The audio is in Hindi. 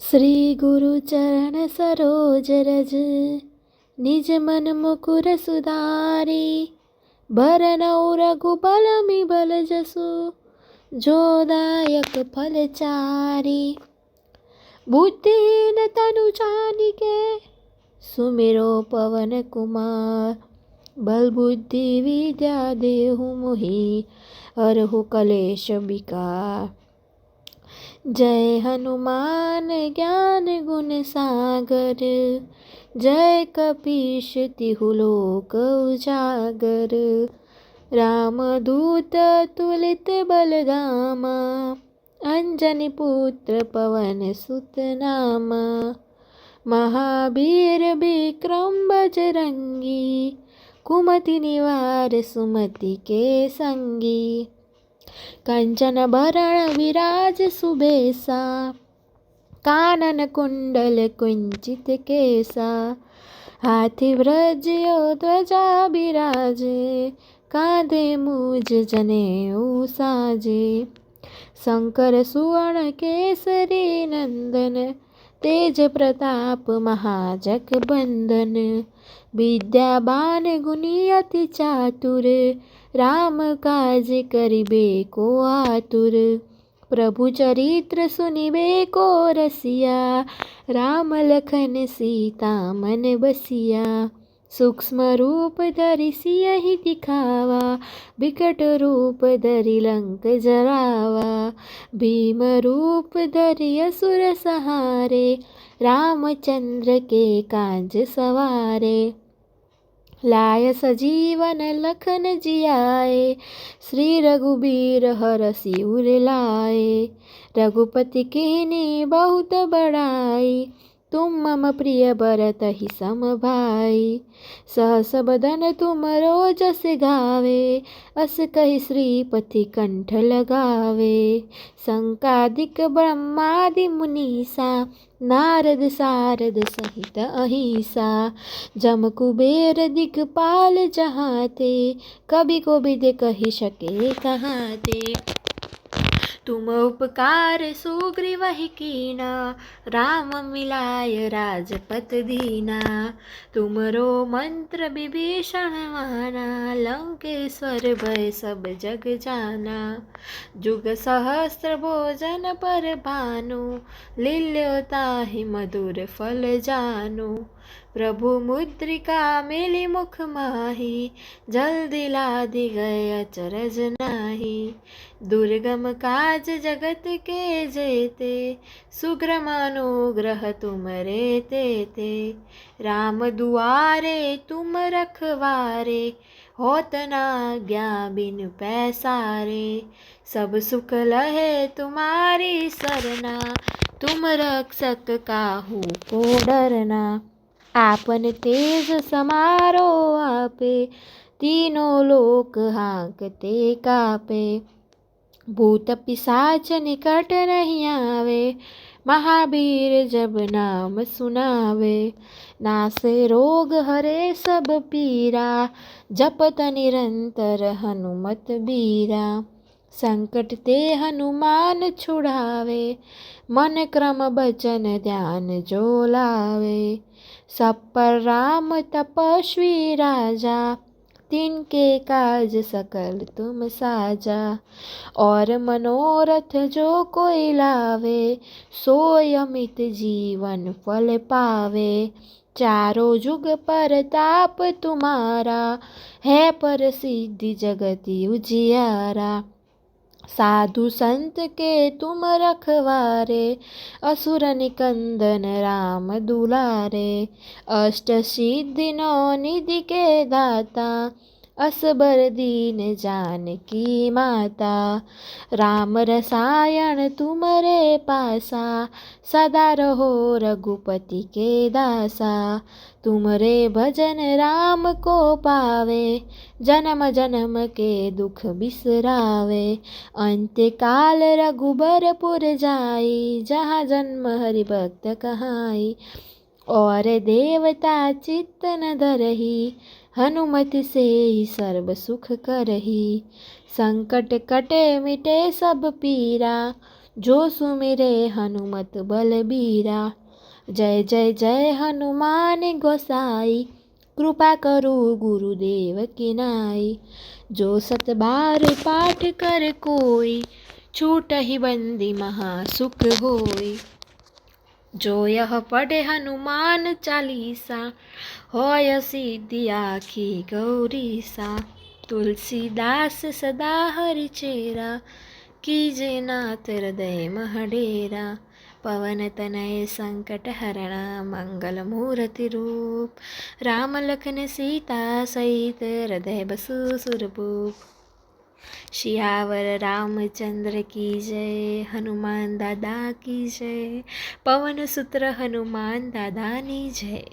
શ્રી ગુરુ ચરણ સરોજ રજ, નિજ મન મુકુર સુધારી. ભરનૌ રઘુબલ બલ જસુ જોદાયક ફલ ચારી. બુદ્ધિહીન તનુ જાનિકે સુમિરો પવન કુમાર. બલ બુદ્ધિ વિદ્યા દેહુ મોહી, અરહુ કલેશ વિકાર. जय हनुमान ज्ञान गुण सागर जय कपीश तिहु कपिश तिहुलोकौजागर रामदूत तुलित बलधामा अञ्जनि पुत्र पवन सुत नामा महावीर विक्रम बजरङ्गी कुमति निवार सुमति के सङ्गी કંચન ભરણ વિરાજ સુબેસા કાનન કુંડલ કુંચિત કેસા. હાથી વ્રજ્યો ધ્વજા બિરાજે. કાંધે મુજ જને સાજે શંકર સુવર્ણ કેસરી નંદન तेज प्रताप महाजगबंधन विद्यावान गुणी अति चातुर, राम काज करिबे को आतुर। प्रभु चरित्र सुनिबे को रसिया, राम लखन सीता मन बसिया। सूक्ष्म रूप ಧರಿಸಿ ಅಹಿ दिखावा ಬಿಕಟ रूप ಧರಿ लंक जरावा। भीम रूप धरि असुर सहारे, रामचंद्र के कांज सवारे। लाय सजीवन लखन जियाए, श्री रघुबीर हर सिर लाए। रघुपति कीनी बहुत बड़ाई तुम मम प्रिय बरत ही सम भाई। सहस बदन तुम रोज से गावे, अस कही श्रीपति कंठ लगावे। संकादिक ब्रह्मादि मुनीसा नारद सारद सहित अहिसा। जम कुबेर दिख दिखपाल जहाते कभी को भी दे कही सके कहाते। तुम उपकार सुग्रीव कीना, राम मिलाय राजपत दीना। तुमरो मंत्र विभीषण माना, लंकेश्वर भय सब जग जाना। जुग सहस्त्र भोजन पर भानु लील्योता ही मधुर फल जानु। प्रभु मुद्रिका मिली मुख माही, जल्दी लादी गए अचरज नाही। दुर्गम काज जगत के जेते सुग्रम अनुग्रह तुम रे ते ते राम दुआरे तुम रखवारे, होत ना ज्ञा बिन पैसा रे सब सुख लहे तुम्हारी सरना, तुम रक्षक काहू को डरना। आपन तेज समारो आपे, तीनों लोक हांकते कापे। भूत पिशाच निकट नहीं आवे महावीर जब नाम सुनावे। नासे रोग हरे सब पीरा, जपत निरंतर हनुमत बीरा। संकट ते हनुमान छुड़ावे मन क्रम बचन ध्यान जो लावे सब पर राम तपस्वी राजा तिनके काज सकल तुम साजा और मनोरथ जो कोई लावे सोय अमित जीवन फल पावे चारों जुग पर ताप तुम्हारा है पर सिद्धि जगति उजियारा साधु संत के तुम रखवारे असुर निकंदन राम दुलारे अष्ट सिद्धि नौ निधि के दाता असबर दीन जान की माता। राम रसायन तुमरे पासा, सदा रहो रघुपति के दासा। तुमरे भजन राम को पावे, जन्म जन्म के दुख बिसरावे। अंत्य काल रघुबरपुर जाई, जहाँ जन्म हरि भक्त कहाई। और देवता चित्त न धरही हनुमति से ही सर्व सुख करही। संकट कटे मिटे सब पीरा, जो सुमिरे हनुमत बलबीरा जय जय जय हनुमान गोसाई, कृपा करो गुरुदेव की नाई। जो सत बार पाठ कर कोई, छूट ही बंदी महासुख होई। जो यह पढ़े हनुमान चालीसा होय सिद्धि आखी गौरीसा तुलसीदास सदा हरि चेरा कीजे नाथ हृदय महडेरा पवन तनय संकट हरणा मंगल मूर्ति रूप राम लखन सीता सहित हृदय बसु सुरभूप शियावर रामचंद्र की जय हनुमान दादा की जय पवन सुत्र हनुमान दादा नी जय